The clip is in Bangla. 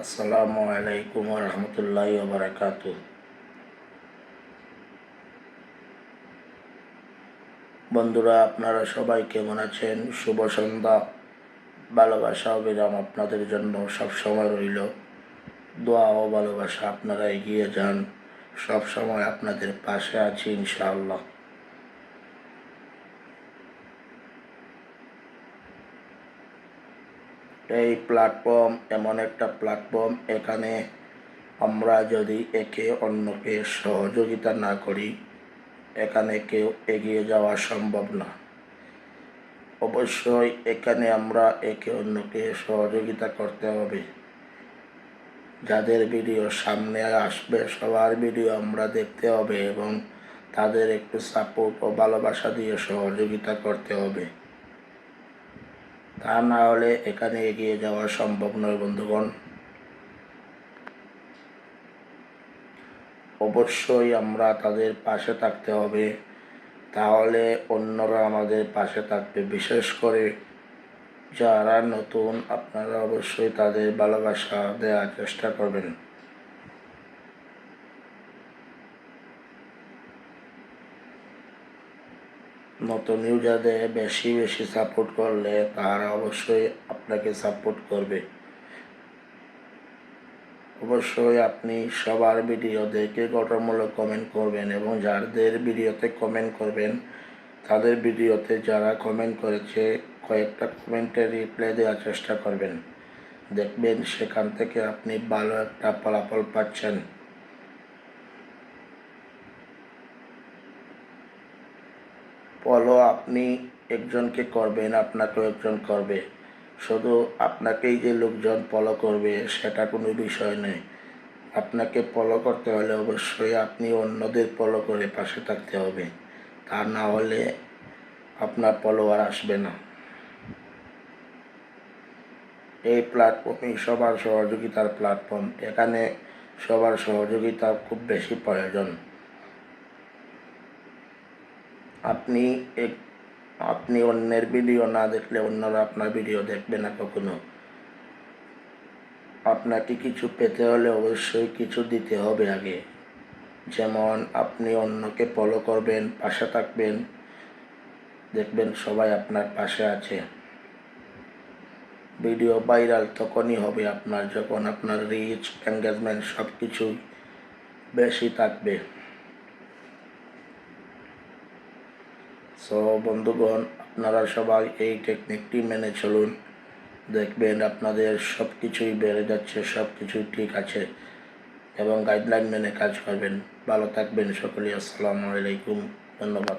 আসসালামু আলাইকুম রহমতুল্লাহ বারাকাত বন্ধুরা, আপনারা সবাই কেমন আছেন? শুভ সন্ধ্যা। ভালোবাসা ও বিরাম আপনাদের জন্য সব সময় রইল। দোয়া ও ভালোবাসা আপনারা এগিয়ে যান। সব সময় আপনাদের পাশে আছি ইনশাআল্লাহ। এই প্ল্যাটফর্ম এমন একটা প্ল্যাটফর্ম এখানে আমরা যদি একে অন্যকে সহযোগিতা না করি, এখানে কেউ এগিয়ে যাওয়া সম্ভব না। অবশ্যই এখানে আমরা একে অন্যকে সহযোগিতা করতে হবে। যাদের ভিডিও সামনে আসবে, সবার ভিডিও আমরা দেখতে হবে এবং তাদের একটু সাপোর্ট ও ভালোবাসা দিয়ে সহযোগিতা করতে হবে। তা না হলে এখানে এগিয়ে যাওয়া সম্ভব নয়, বন্ধুগণ। অবশ্যই আমরা তাদের পাশে থাকতে হবে। তাহলে অন্যরা আমাদের পাশে থাকবে। বিশেষ করে যারা নতুন, আপনারা অবশ্যই তাদের ভালোবাসা দেওয়ার চেষ্টা করবেন। নতুন ইউজারদের বেশি বেশি সাপোর্ট করলে তারা অবশ্যই আপনাকে সাপোর্ট করবে। অবশ্যই আপনি সবার ভিডিও দেখে গঠনমূলক কমেন্ট করবেন এবং যাদের ভিডিওতে কমেন্ট করবেন, তাদের ভিডিওতে যারা কমেন্ট করেছে, কয়েকটা কমেন্টের রিপ্লাই দেওয়ার চেষ্টা করবেন। দেখবেন সেখান থেকে আপনি ভালো একটা ফলাফল পাচ্ছেন। ফলো আপনি একজনকে করবেন, আপনাকেও একজন করবে। শুধু আপনাকেই যে লোকজন ফলো করবে, সেটা কোনো বিষয় নয়। আপনাকে ফলো করতে হলে অবশ্যই আপনি অন্যদের ফলো করে পাশে থাকতে হবে। তা না হলে আপনার ফলোয়ার আসবে না। এই প্ল্যাটফর্মই সবার সহযোগিতার প্ল্যাটফর্ম এখানে সবার সহযোগিতা খুব বেশি প্রয়োজন। আপনি এক, আপনি অন্যের ভিডিও না দেখলে অন্যরা আপনার ভিডিও দেখবে না কখনো। আপনাকে কিছু পেতে হলে অবশ্যই কিছু দিতে হবে আগে। যেমন আপনি অন্যকে ফলো করবেন, পাশে থাকবেন, দেখবেন সবাই আপনার পাশে আছে। ভিডিও ভাইরাল তখনই হবে আপনার, যখন আপনার রিচ এঙ্গেজমেন্ট সব কিছুই বেশি থাকবে। সো বন্ধুগণ, আপনারা সবাই এই টেকনিকটি মেনে চলুন। দেখবেন আপনাদের সব কিছুই বেড়ে যাচ্ছে সব কিছুই ঠিক আছে এবং গাইডলাইন মেনে কাজ করবেন। ভালো থাকবেন সকলেই, আসসালামু আলাইকুম, ধন্যবাদ।